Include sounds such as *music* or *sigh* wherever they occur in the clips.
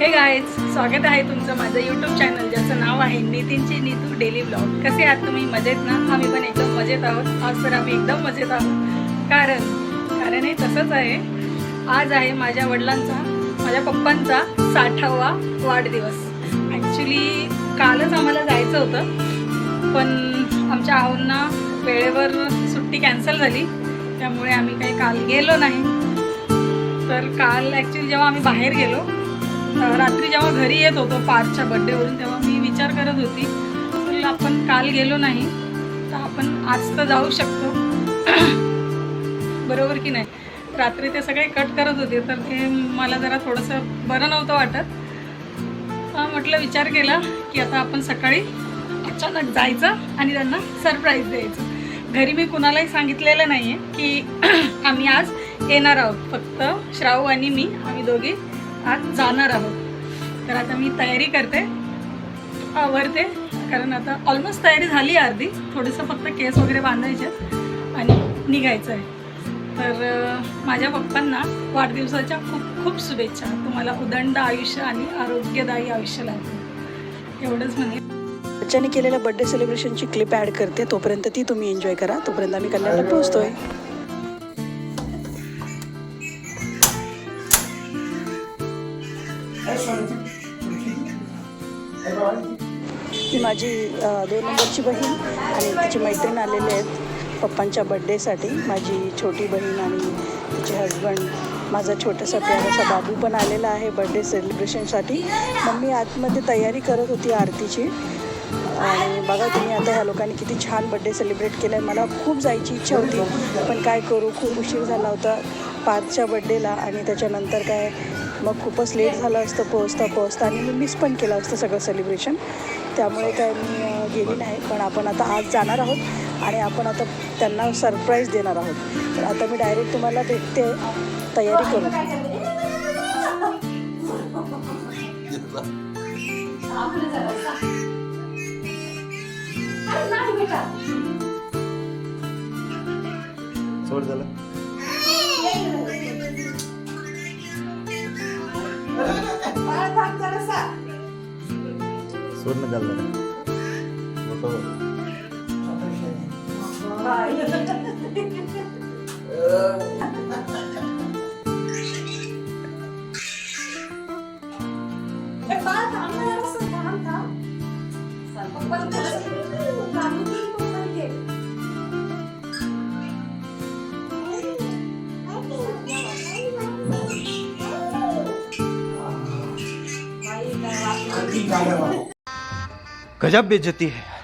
हे गायज स्वागत आहे तुमचं माझं यूट्यूब चॅनल ज्याचं नाव आहे नितीनची नीतू डेली ब्लॉग कसे आहात तुम्ही? मजेत ना? आम्ही पण एकदम मजेत आहोत. आज तर आम्ही एकदम मजेत आहोत. कारण कारण हे तसंच आहे. आज आहे माझ्या वडिलांचा माझ्या पप्पांचा साठावा वाढदिवस. ॲक्च्युली कालच आम्हाला जायचं होतं. पण आमच्या आहोंना वेळेवर सुट्टी कॅन्सल झाली. त्यामुळे आम्ही काही काल गेलो नाही. तर काल ॲक्च्युली जेव्हा आम्ही बाहेर गेलो रात्री जेव्हा घरी येत होतो पार्कच्या बड्डेवरून तेव्हा मी विचार करत होती. आपण काल गेलो नाही तर आपण आज तर जाऊ शकतो. बरोबर की नाही? रात्री ते सगळे कट करत होते तर ते मला जरा थोडंसं बरं नव्हतं वाटत. म्हटलं विचार केला की आता आपण सकाळी अचानक जायचं आणि त्यांना सरप्राईज द्यायचं. घरी मी कुणालाही सांगितलेलं नाही आहे की *clears throat* आम्ही आज येणार आहोत. फक्त श्रावू आणि मी आम्ही दोघी आज जाणार आहोत. तर आता मी तयारी करते. आवरते. कारण आता ऑलमोस्ट तयारी झाली अर्धी. थोडंसं फक्त केस वगैरे बांधायचे आणि निघायचं आहे. तर माझ्या पप्पांना वाढदिवसाच्या खूप खूप शुभेच्छा. तुम्हाला उदंड आयुष्य आणि आरोग्यदायी आयुष्य लागतं एवढंच म्हणे. बच्चाने केलेल्या बर्थडे सेलिब्रेशनची क्लिप ॲड करते. तोपर्यंत ती तुम्ही एन्जॉय करा. तोपर्यंत आम्ही कल्याणला पोहोचतोय. ही माझी दोन नंबरची बहीण आणि तिची मैत्रीण आलेले आहेत पप्पांच्या बड्डेसाठी माझी छोटी बहीण आणि तिचे हजबंड माझा छोटासा प्यारासा बाबू पण आलेला आहे बड्डे सेलिब्रेशनसाठी मम्मी आतमध्ये तयारी करत होती आरतीची. आणि बघा तुम्ही आता ह्या लोकांनी किती छान बड्डे सेलिब्रेट केला आहे मला खूप जायची इच्छा होती पण काय करू? खूप उशीर झाला होता पाचच्या बड्डेला आणि त्याच्यानंतर काय मग खूपच लेट झालं असतं पोहोचता पोहोचता. आणि मी मिस पण केलं असतं सगळं सेलिब्रेशन त्यामुळे काय मी गेली नाही. पण आपण आता आज जाणार आहोत आणि आपण आता त्यांना सरप्राईज देणार आहोत. तर आता मी डायरेक्ट तुम्हाला भेटते तयारी करून झालं? सोड ना झालं. मोठं गजब बेइज्जती है।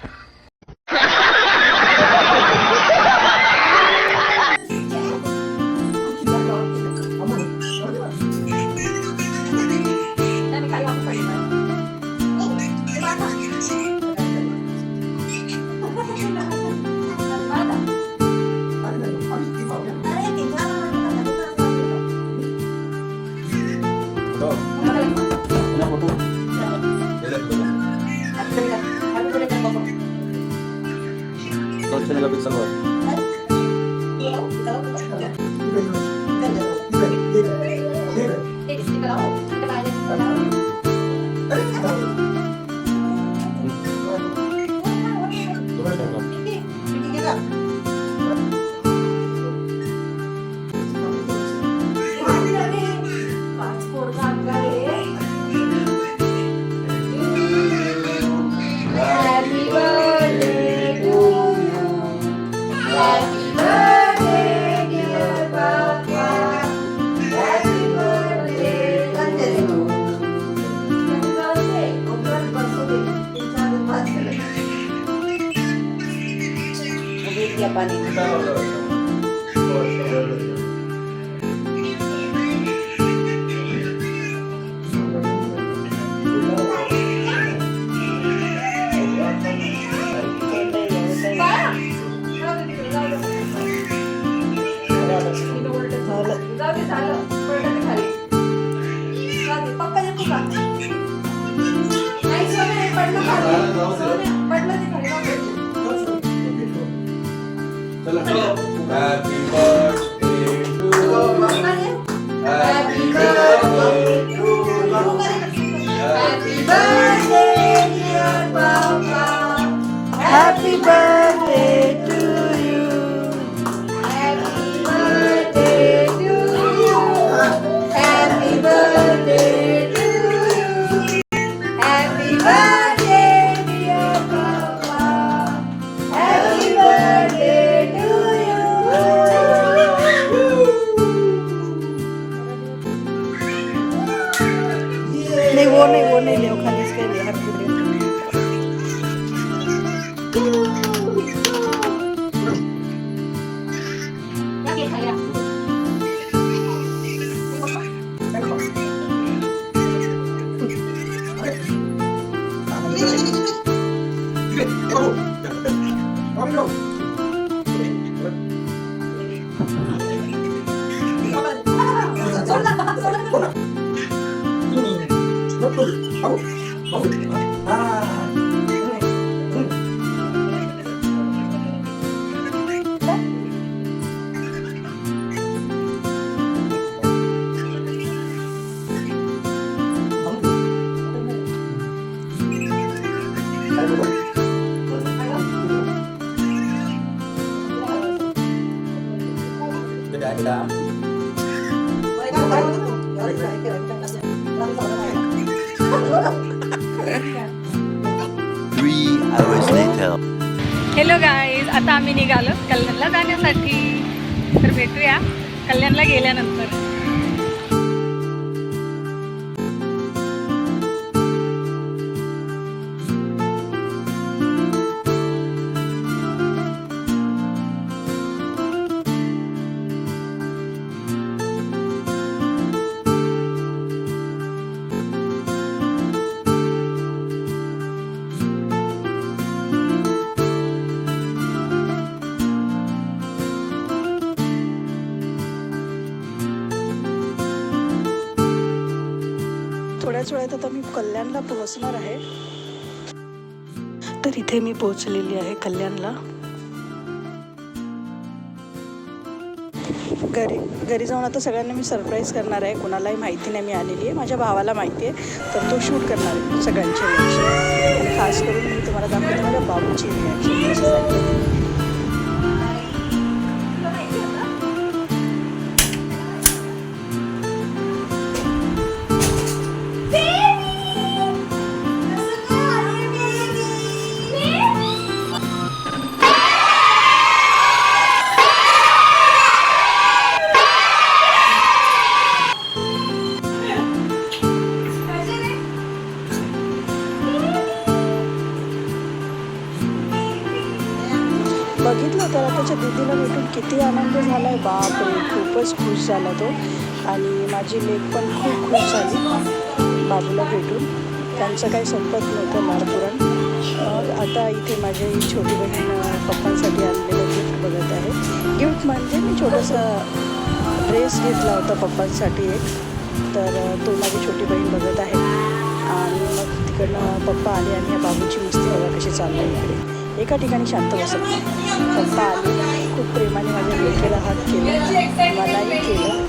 Thank you. 啊。कल्याणला पोहोचणार आहे. तर इथे मी पोहोचलेली आहे कल्याणला. घरी घरी जाऊन आता सगळ्यांना मी सरप्राईज करणार आहे. कोणालाही माहिती नाही मी आलेली आहे. माझ्या भावाला माहिती आहे. तर तो शूट करणार आहे सगळ्यांची रिॲक्शन खास करून मी तुम्हाला दाखवते माझ्या बाबूची रिॲक्शन बघितलं त्याला त्याच्या दीदीला भेटून किती आनंद झाला आहे बापरे खूपच खुश झाला तो. आणि माझी लेक पण खूप खुश झाली बाबूला भेटून. त्यांचं काही संपत नव्हतं मारपुरण आता इथे माझी छोटी बहीण पप्पांसाठी आणलेलं गिफ्ट बघत आहे. गिफ्ट म्हणजे मी छोटंसं ड्रेस घेतला होता पप्पांसाठी एक. तर तो माझी छोटी बहीण बघत आहे. आणि मग तिकडनं पप्पा आले आणि या बाबूची मस्ती बघा कशी चालली आहे इकडे. एका ठिकाणी शांत बसत. पप्पा आले. खूप प्रेमाने माझ्या लेखेला हात केला. मलाही केलं.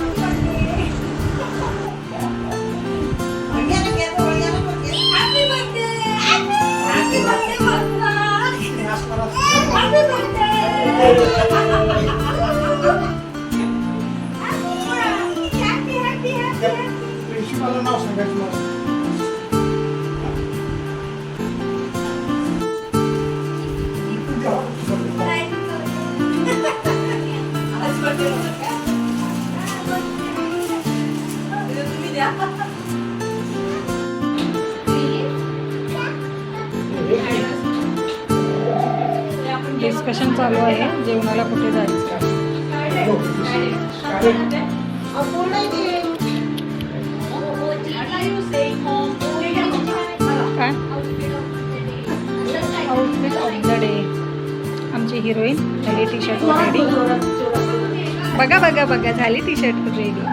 काय? आउटफिट ऑफ द डे आमची हिरोईन झाली टी शर्ट रेडी बघा बघा बघा झाली T shirt ready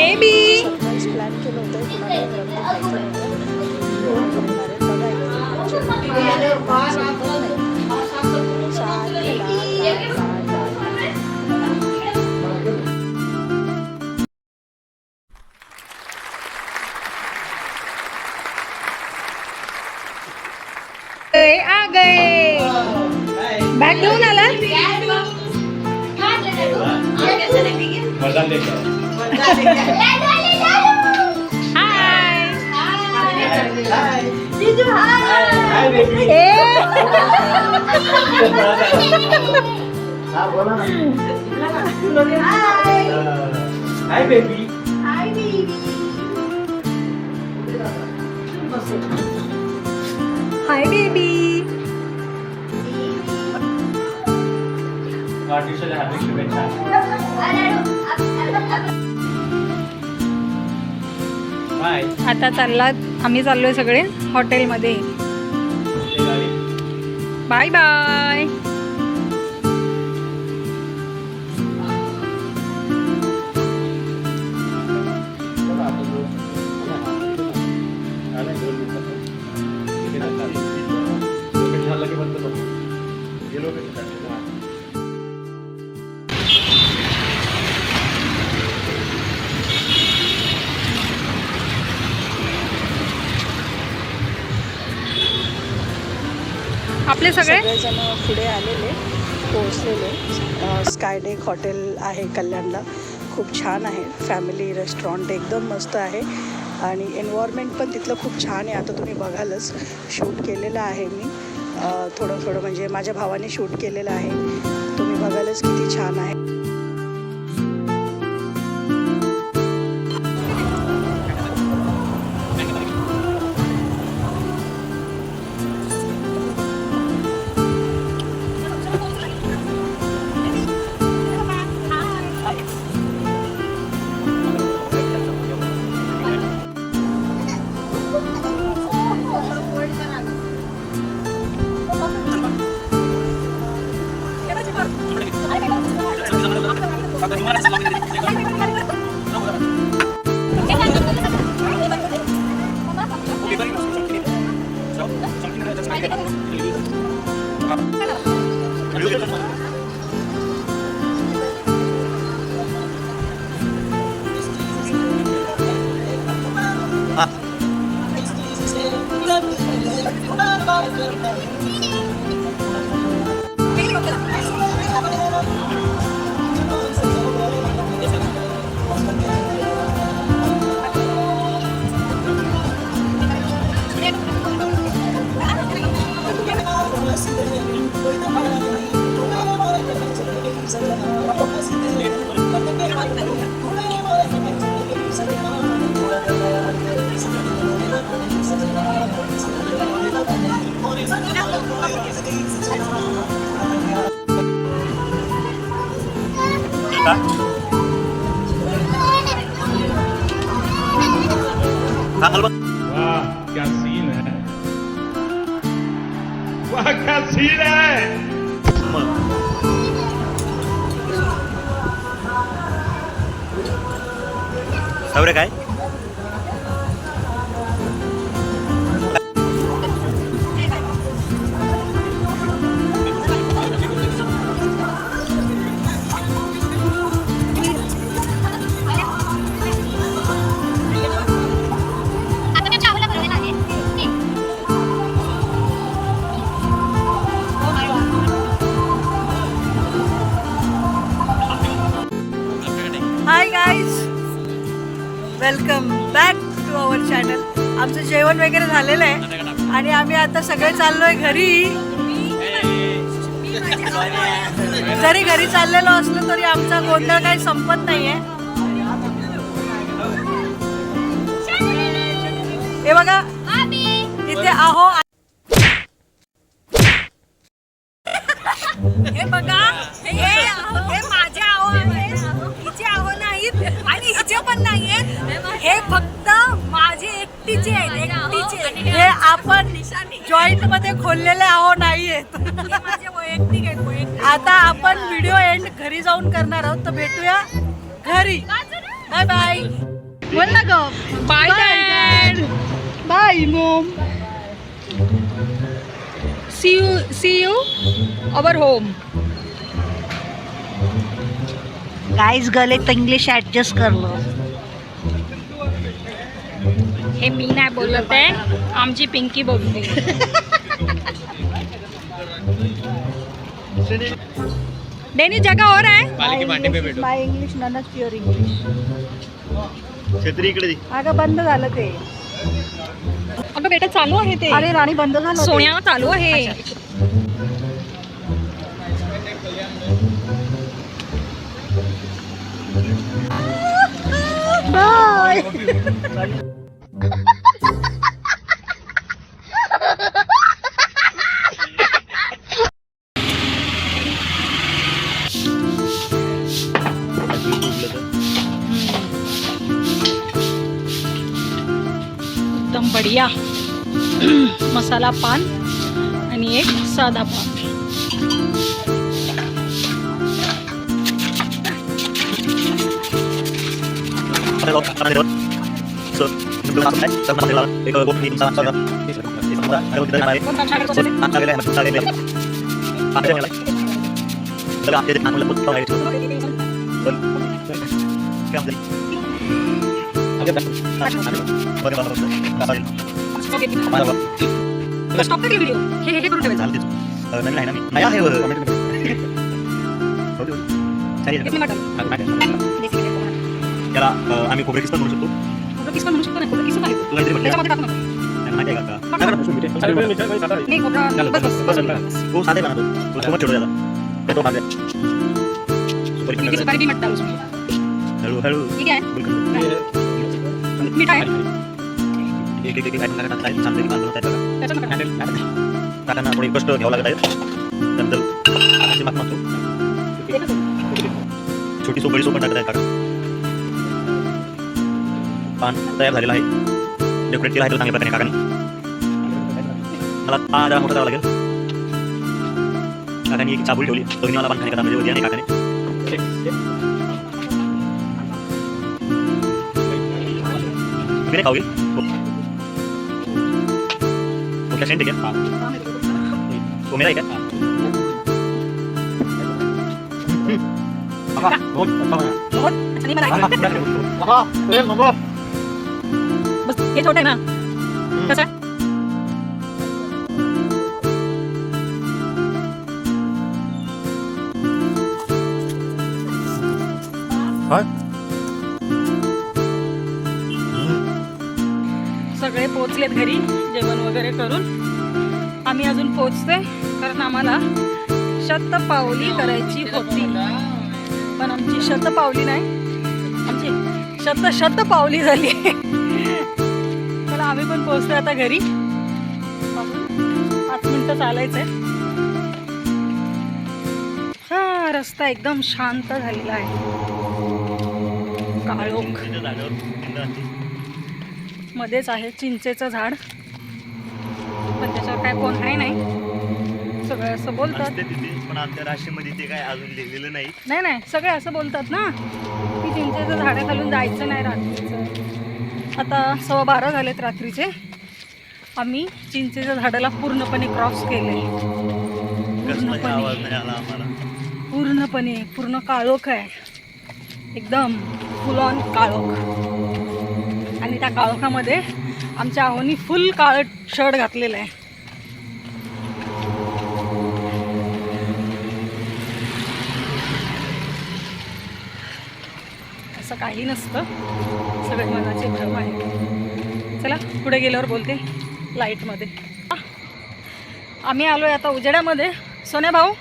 Baby. Hi baby bye आता चालला आम्ही चाललोय सगळे हॉटेलमध्ये बाय बाय सगळे? सगळेजण पुढे आलेले पोहोचलेले. स्कायडेक हॉटेल आहे कल्याणला. खूप छान आहे. फॅमिली रेस्टॉरंट एकदम मस्त आहे. आणि एन्व्हायरमेंट पण तिथलं खूप छान आहे. आता तुम्ही बघालच. शूट केलेलं आहे मी. थोडं थोडं म्हणजे माझ्या भावाने शूट केलेलं आहे. तुम्ही बघालच किती छान आहे. वाह क्या सीन है वाह क्या सीन है सवरे काय hi welcome back to our channel. आमचं जेवण वगैरे झालेलं आहे. आणि आम्ही आता सगळे चाललोय घरी. जरी घरी चाललेलो असलो तरी आमचा गोंधळ काही संपत नाहीये. हे बघा इथे आहो एकटीचे आहेत एकटीचे हे आपण जॉईंटमध्ये खोललेले आहो नाहीयेत आता आपण व्हिडिओ एंड घरी जाऊन करणार आहोत तर भेटूया घरी. बाय बाय बोल ना ग. Bye bye mom see you see you our home guys गले तो इंग्लिश एडजस्ट कर लो. हे मी नाही बोलत आहे. आमची पिंकी बोलते. डेनी जगह हो रहा है my English none of your English छत्री इकडे दे. अगं बंद झालं ते. अगं बेटा चालू आहे ते. अरे राणी बंद झालं ते. सोन्या चालू आहे. बाय. एकदम बढिया। मसाला पान आणि एक साधा पान। कोणता छान त्याला आम्ही खोबरे किस्ता म्हणू शकतो खोबरं म्हणू शकतो ना खोबरं किसून आहे? त्याच्यामध्ये टाकू नको. नाही खोबरं बस बस बस बस सुपारी बी ठीक आहे. मीठ त्याच्यात नका थोडे कष्ट घ्यावं लागत आहेत. छोटी सोपळी सोपण टाकत आहे. काका तयार झालेलं आहे डेकोरेट केलं आहे चांगल्या प्रकारे काकाने मला हा जरा मोठा करावा लागेल काकाने एक चाबूल ठेवली दोन्ही मला पान खाणे म्हणजे वरती आणि काकाने तुम्ही नाही खाऊ कुठल्या सेंट आहे का तो मेरा आहे का बहुत आणि मला बस हे छोटं आहे ना कसं? सगळे पोचलेत घरी जेवण वगैरे करून. आम्ही अजून पोचतोय कारण आम्हाला शतपावली करायची होती. पण आमची शतपावली नाही आमची शत शत पावली झाली चला आम्ही पण पोहोचतोय आता घरी. पाच मिनिटं चालायचंय. हा रस्ता एकदम शांत झालेला आहे. काळोख. मध्येच आहे चिंचेचं झाड. पण त्याच्यावर काय कोण आहे नाही. सगळं असं बोलतात. पण आमच्या राशीमध्ये ते काय अजून लिहिलेलं नाही. नाही नाही सगळे असं बोलतात ना की चिंचेचं झाडं खालून जायचं नाही रात्रीचं. आता सव्वा बारा झालेत रात्रीचे. आम्ही चिंचेच्या झाडाला पूर्णपणे क्रॉस केले. पूर्णपणे. पूर्णपणे पूर्ण काळोख आहे. एकदम फुल ऑन काळोख. आणि त्या काळोखामध्ये आमच्या आहोनी फुल काळं शर्ट घातलेलं आहे. असं काही नसतं. सगळे मनाचे भ्रम आहे. चला पुढे गेल्यावर बोलते लाईटमध्ये. आम्ही आलो आहे आता उजेड्यामध्ये सोन्या भाऊ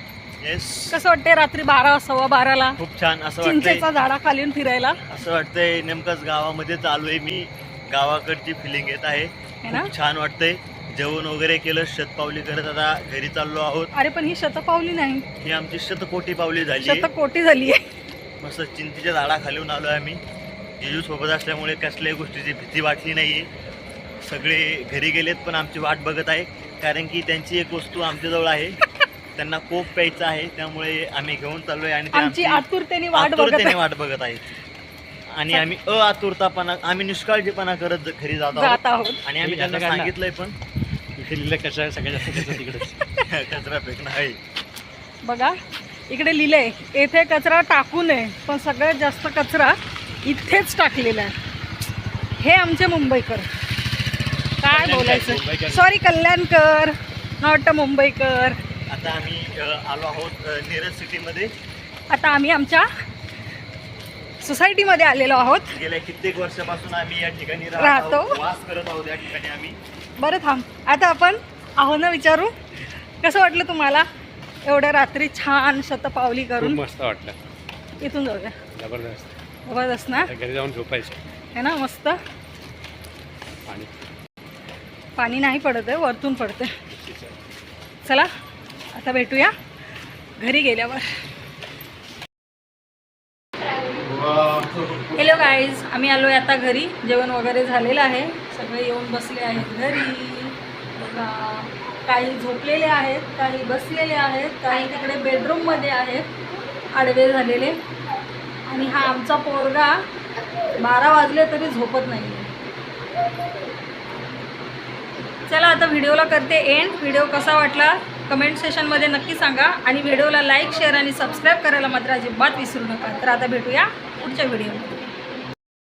येस कसं वाटतंय रात्री बारा वाजता बाराला? खूप छान. असं चिंचेचा झाडाखाली फिरायला. असं वाटतंय नेमकंच गावामध्ये चालू आहे मी. गावाकडची फिलिंग येत आहे. है छान वाटतंय. जेवण वगैरे केलं शतपावली करत आता घरी चाललो आहोत. अरे पण ही शतपावली नाही. ही आमची शतकोटी पावली झाली. शतकोटी झाली आहे मस्त चिंचेच्या झाडाखालून आलो आम्ही. जिजू सोबत असल्यामुळे कसल्याही गोष्टीची भीती वाटली नाहीये सगळे घरी गेलेत पण आमची वाट बघत आहे कारण की त्यांची एक वस्तू आमच्याजवळ आहे. त्यांना कोक प्यायचा आहे त्यामुळे आम्ही घेऊन चाललोय आणि ते आमची आतुरतेने वाट बघत आतुरतेने आहे. वाट बघत आहेत. आणि आम्ही अआतुरतापणा आम्ही निष्काळजीपणा करत घरी जात आहोत. जात आहोत. आणि आम्ही त्यांना सांगितलंय पण. कचरा सगळ्यात जास्त कचरा तिकडे *laughs* कचरा फेकणं आहे. बघा इकडे लिहिलंय येथे कचरा टाकू नये पण सगळ्यात जास्त कचरा इथेच टाकलेला आहे. हे आमचे मुंबईकर. काय बोलायचं. सॉरी कल्याणकर ना वाटतं मुंबईकर. आता आम्ही आलो आहोत नेरज सिटीमध्ये आता आम्ही आमच्या सोसायटीमध्ये आलेलो आहोत. गेल्या कित्येक वर्षापासून आम्ही या ठिकाणी राहतो. वास करत आहोत या ठिकाणी आम्ही. बरं थांब. आता आपण आहोना विचारू? कसं वाटलं तुम्हाला? एवढ्या रात्री छान शतपावली खूप करून. मस्त वाटलं. इथून जाऊया. जबरदस्त. जबरदस्त ना? घरी जाऊन झोपायचं. है ना मस्त? आणि पाणी नाही पडत आहे वरतून पडते चला आता भेटूया. घरी गेल्यावर. हॅलो गाईज आम्ही आलो आहे आता घरी. जेवण वगैरे झालेलं आहे. सगळे येऊन बसले आहेत घरी. काही झोपलेले आहेत काही बसलेले आहेत काही तिकडे बेडरूममध्ये आहेत. आडवे झालेले. आणि हा आमचा पोरगा बारा वाजले तरी झोपत नाही. चला आता व्हिडिओला करते एंड व्हिडिओ कसा वाटला? कमेंट सेशनमध्ये नक्की सांगा. आणि व्हिडिओला लाईक शेअर आणि सबस्क्राईब करायला मात्र अजिबात विसरू नका. तर आता भेटूया पुढच्या व्हिडिओमध्ये